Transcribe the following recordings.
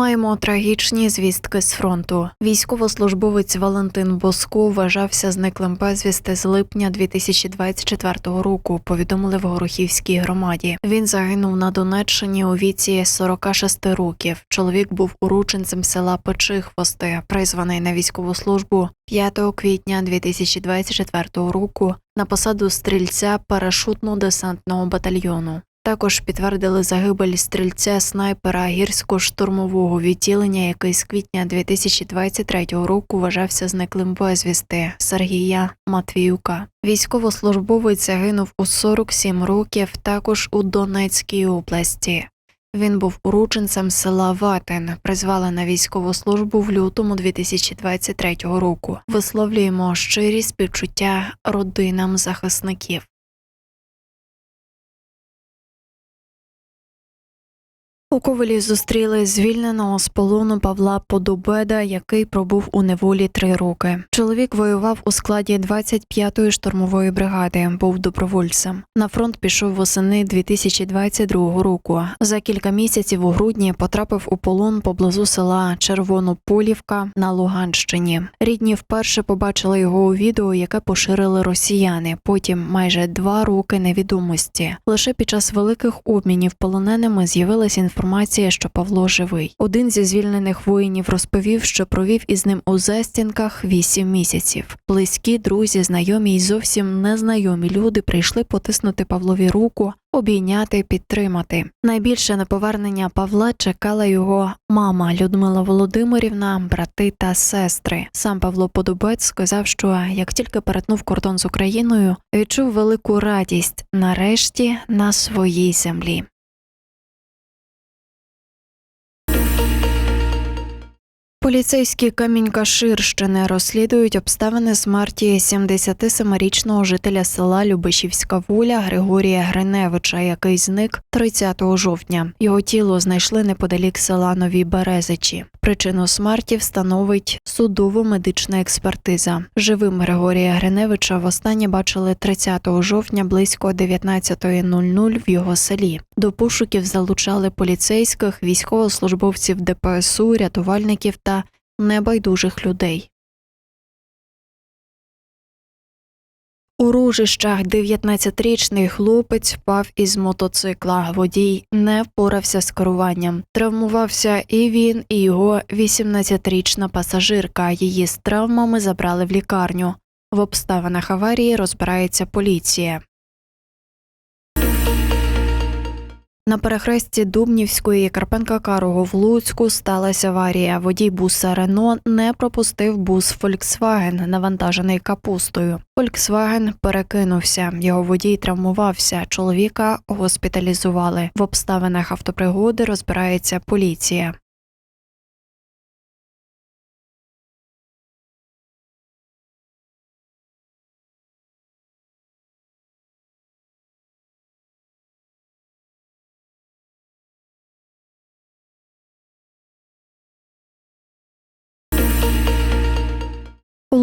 Маємо трагічні звістки з фронту. Військовослужбовець Валентин Боско вважався зниклим безвісти з липня 2024 року. Повідомили в Горохівській громаді. Він загинув на Донеччині у віці 46 років. Чоловік був урученцем села Печихвости, призваний на військову службу 5 квітня 2024 року на посаду стрільця парашутно-десантного батальйону. Також підтвердили загибель стрільця снайпера гірсько-штурмового відділення, який з квітня 2023 року вважався зниклим безвісти Сергія Матвіюка. Військовослужбовець загинув у 47 років, також у Донецькій області. Він був урученцем села Ватин, призвали на військову службу в лютому 2023 року. Висловлюємо щирі співчуття родинам захисників. У Ковелі зустріли звільненого з полону Павла Подубеда, який пробув у неволі три роки. Чоловік воював у складі 25-ї штурмової бригади, був добровольцем. На фронт пішов восени 2022 року. За кілька місяців у грудні потрапив у полон поблизу села Червонополівка на Луганщині. Рідні вперше побачили його у відео, яке поширили росіяни. Потім майже два роки невідомості. Лише під час великих обмінів полоненими з'явилась інформація, що Павло живий. Один зі звільнених воїнів розповів, що провів із ним у застінках вісім місяців. Близькі, друзі, знайомі й зовсім незнайомі люди прийшли потиснути Павлові руку, обійняти, підтримати. Найбільше на повернення Павла чекала його мама Людмила Володимирівна, брати та сестри. Сам Павло Подубець сказав, що як тільки перетнув кордон з Україною, відчув велику радість нарешті на своїй землі. Поліцейські Камінь-Каширщини розслідують обставини смерті 77-річного жителя села Любишівська Вуля Григорія Гриневича, який зник 30 жовтня. Його тіло знайшли неподалік села Нові Березичі. Причину смерті встановить судово-медична експертиза. Живим Григорія Гриневича востаннє бачили 30 жовтня близько 19.00 в його селі. До пошуків залучали поліцейських, військовослужбовців ДПСУ, рятувальників та небайдужих людей. У ружищах 19-річний хлопець впав із мотоцикла. Водій не впорався з керуванням. Травмувався і він, і його 18-річна пасажирка. Її з травмами забрали в лікарню. В обставинах аварії розбирається поліція. На перехресті Дубнівської Карпенка Карого в Луцьку сталася аварія. Водій буса Рено не пропустив бус Volkswagen, навантажений капустою. Volkswagen перекинувся. Його водій травмувався. Чоловіка госпіталізували. В обставинах автопригоди розбирається поліція.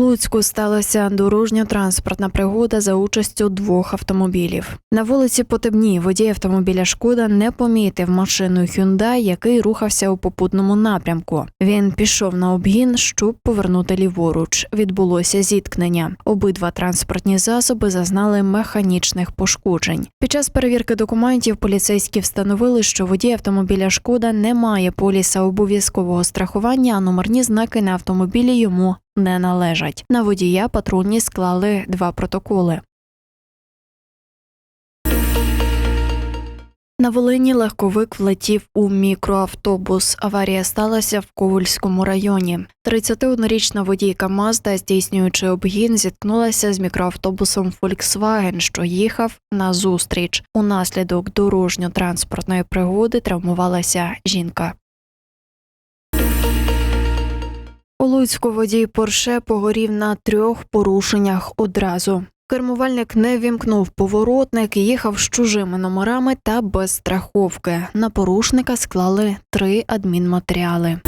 Луцьку сталася дорожньо-транспортна пригода за участю двох автомобілів. На вулиці Потебні водій автомобіля Шкода не помітив машину Hyundai, який рухався у попутному напрямку. Він пішов на обгін, щоб повернути ліворуч. Відбулося зіткнення. Обидва транспортні засоби зазнали механічних пошкоджень. Під час перевірки документів поліцейські встановили, що водій автомобіля Шкода не має поліса обов'язкового страхування, а номерні знаки на автомобілі йому не належать. На водія патрульні склали два протоколи. На Волині легковик влетів у мікроавтобус. Аварія сталася в Ковальському районі. 31-річна водійка Мазда, здійснюючи обгін, зіткнулася з мікроавтобусом Volkswagen, що їхав на зустріч. Унаслідок дорожньо-транспортної пригоди травмувалася жінка. Луцьку водій Порше погорів на трьох порушеннях одразу. Кермувальник не вімкнув поворотник, їхав з чужими номерами та без страховки. На порушника склали три адмінматеріали.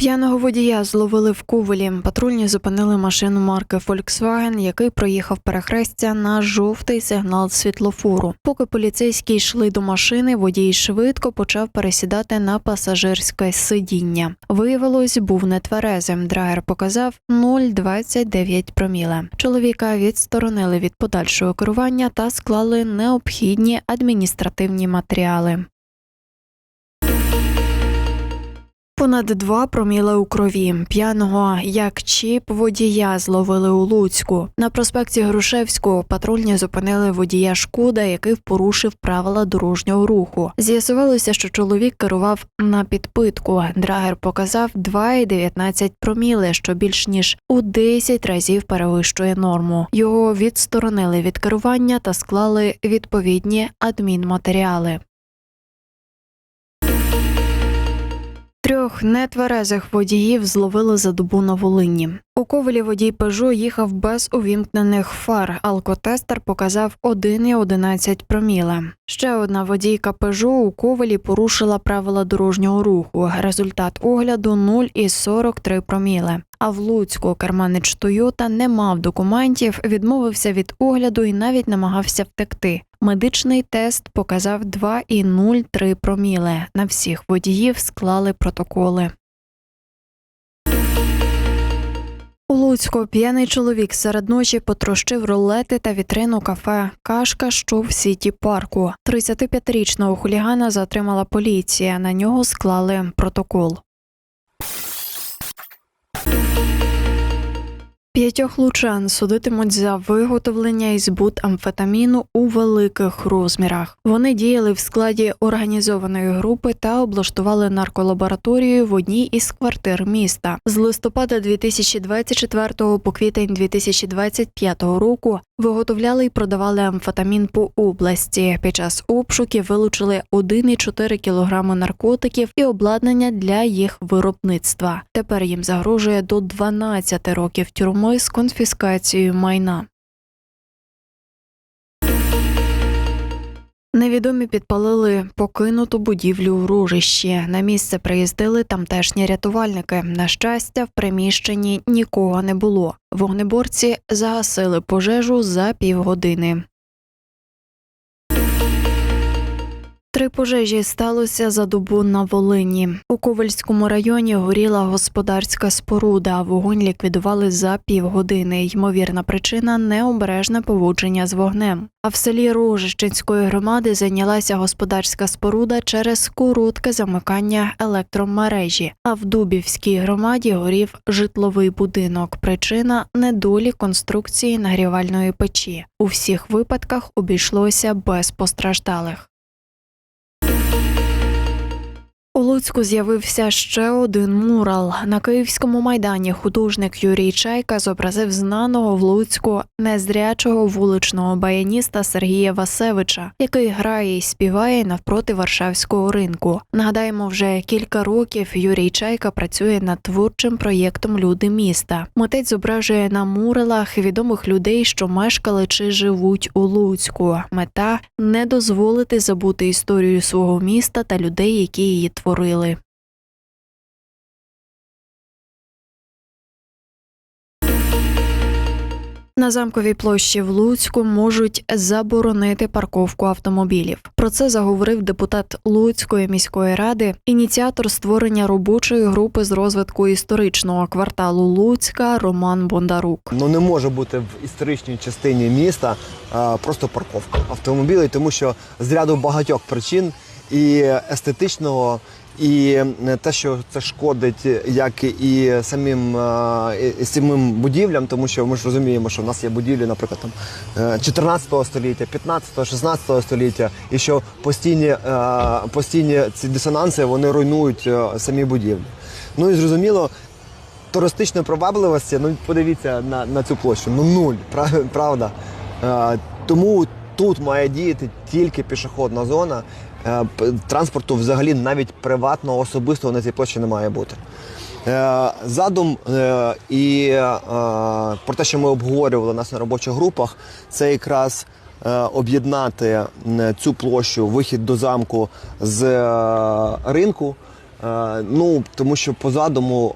П'яного водія зловили в Ковелі. Патрульні зупинили машину марки Volkswagen, який проїхав перехрестя на жовтий сигнал світлофору. Поки поліцейські йшли до машини, водій швидко почав пересідати на пасажирське сидіння. Виявилось, був нетверезим. Драгер показав 0,29 проміле. Чоловіка відсторонили від подальшого керування та склали необхідні адміністративні матеріали. Понад два проміли у крові. П'яного як чіп водія зловили у Луцьку. На проспекті Грушевського патрульні зупинили водія Шкода, який порушив правила дорожнього руху. З'ясувалося, що чоловік керував на підпитку. Драгер показав 2,19 проміли, що більш ніж у 10 разів перевищує норму. Його відсторонили від керування та склали відповідні адмінматеріали. Трьох нетверезих водіїв зловили за добу на Волині. У Ковелі водій Пежо їхав без увімкнених фар. Алкотестер показав 1,11 проміла. Ще одна водійка Пежо у Ковелі порушила правила дорожнього руху. Результат огляду 0,43 проміле. А в Луцьку керманич Тойота не мав документів, відмовився від огляду і навіть намагався втекти. Медичний тест показав 2,03 проміле. На всіх водіїв склали протоколи. У Луцьку п'яний чоловік серед ночі потрощив рулети та вітрину кафе Кашка, що в сіті парку. 35-річного хулігана затримала поліція. На нього склали протокол. П'ятьох лучан судитимуть за виготовлення і збут амфетаміну у великих розмірах. Вони діяли в складі організованої групи та облаштували нарколабораторію в одній із квартир міста. З листопада 2024 по квітень 2025 року виготовляли і продавали амфетамін по області. Під час обшуків вилучили 1,4 кілограми наркотиків і обладнання для їх виробництва. Тепер їм загрожує до 12 років тюрми з конфіскацією майна. Невідомі підпалили покинуту будівлю у рожищі. На місце приїздили тамтешні рятувальники. На щастя, в приміщенні нікого не було. Вогнеборці загасили пожежу за півгодини. Три пожежі сталося за добу на Волині. У Ковальському районі горіла господарська споруда. Вогонь ліквідували за півгодини. Ймовірна причина необережне поводження з вогнем. А в селі Рожищенської громади зайнялася господарська споруда через коротке замикання електромережі. А в Дубівській громаді горів житловий будинок. Причина недолі конструкції нагрівальної печі. У всіх випадках обійшлося без постраждалих. У Луцьку з'явився ще один мурал. На київському майдані художник Юрій Чайка зобразив знаного в Луцьку незрячого вуличного баяніста Сергія Васевича, який грає і співає навпроти Варшавського ринку. Нагадаємо, вже кілька років Юрій Чайка працює над творчим проєктом Люди міста. Митець зображує на муралах відомих людей, що мешкали чи живуть у Луцьку. Мета не дозволити забути історію свого міста та людей, які її творили. На замковій площі в Луцьку можуть заборонити парковку автомобілів. Про це заговорив депутат Луцької міської ради, ініціатор створення робочої групи з розвитку історичного кварталу Луцька Роман Бондарук. Ну не може бути в історичній частині міста а, просто парковка автомобілів, тому що з ряду багатьох причин і естетичного, і те, що це шкодить як і самим, і самим будівлям, тому що ми ж розуміємо, що в нас є будівлі, наприклад, там е, 14 століття, 15, 16 століття, і що постійні, е, постійні ці дисонанси вони руйнують е, самі будівлі. Ну і зрозуміло, туристичної привабливості, ну подивіться на, на цю площу. Ну нуль, прав- правда. Е, тому тут має діяти тільки пішохідна зона. Е, транспорту взагалі навіть приватного, особистого на цій площі не має бути. Е, задум е, і про те, що ми обговорювали нас на робочих групах, це якраз об'єднати цю площу, вихід до замку з ринку ну, тому що по задуму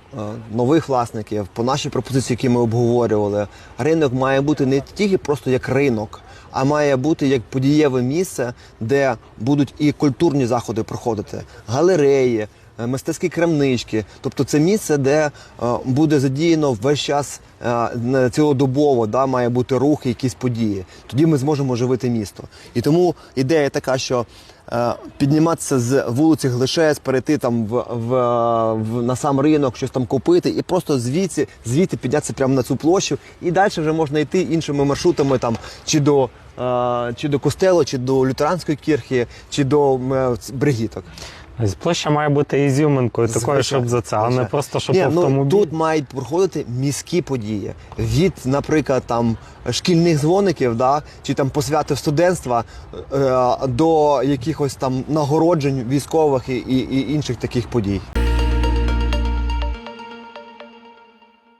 нових власників, по нашій пропозиції, які ми обговорювали, ринок має бути не тільки просто як ринок, а має бути як подієве місце, де будуть і культурні заходи проходити, галереї, е, мистецькі крамнички. Тобто це місце, де е, буде задіяно весь час е, цілодобово, да, має бути рух, якісь події. Тоді ми зможемо оживити місто. І тому ідея така, що підніматися з вулиці Глишець, перейти там в, в, в на сам ринок, щось там купити, і просто звідси, звідти піднятися прямо на цю площу, і далі вже можна йти іншими маршрутами там чи до. Е, Чи до костелу, чи до лютеранської кірхи, чи до е, бригіток. Площа має бути ізюминкою, такою, щоб за це, а не просто щоб Ні, автомобіль. ну, тут мають проходити міські події від, наприклад, там шкільних дзвоників, да, чи там посвятив студентства е, до якихось там нагороджень військових і, і, і інших таких подій.